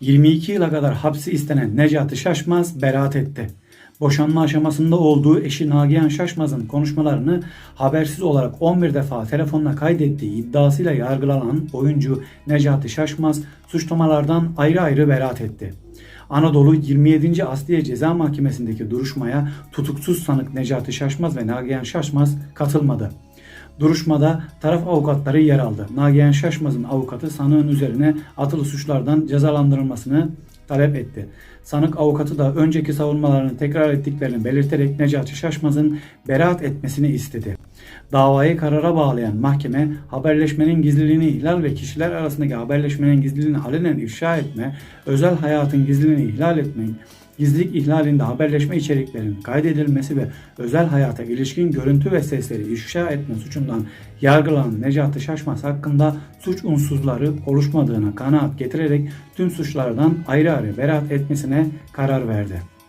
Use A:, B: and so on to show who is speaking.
A: 22 yıla kadar hapsi istenen Necati Şaşmaz beraat etti. Boşanma aşamasında olduğu eşi Nagihan Şaşmaz'ın konuşmalarını habersiz olarak 11 defa telefonla kaydettiği iddiasıyla yargılanan oyuncu Necati Şaşmaz suçlamalardan ayrı ayrı beraat etti. Anadolu 27. Asliye Ceza Mahkemesi'ndeki duruşmaya tutuksuz sanık Necati Şaşmaz ve Nagihan Şaşmaz katılmadı. Duruşmada taraf avukatları yer aldı. Nagihan Şaşmaz'ın avukatı sanığın üzerine atılı suçlardan cezalandırılmasını talep etti. Sanık avukatı da önceki savunmalarını tekrar ettiklerini belirterek Necati Şaşmaz'ın beraat etmesini istedi. Davayı karara bağlayan mahkeme haberleşmenin gizliliğini ihlal ve kişiler arasındaki haberleşmenin gizliliğini alenen ifşa etme, özel hayatın gizliliğini ihlal etme, gizlilik ihlalinde haberleşme içeriklerinin kaydedilmesi ve özel hayata ilişkin görüntü ve sesleri ifşa etme suçundan yargılanan Necati Şaşmaz hakkında suç unsuzları oluşmadığına kanaat getirerek tüm suçlardan ayrı ayrı beraat etmesine karar verdi.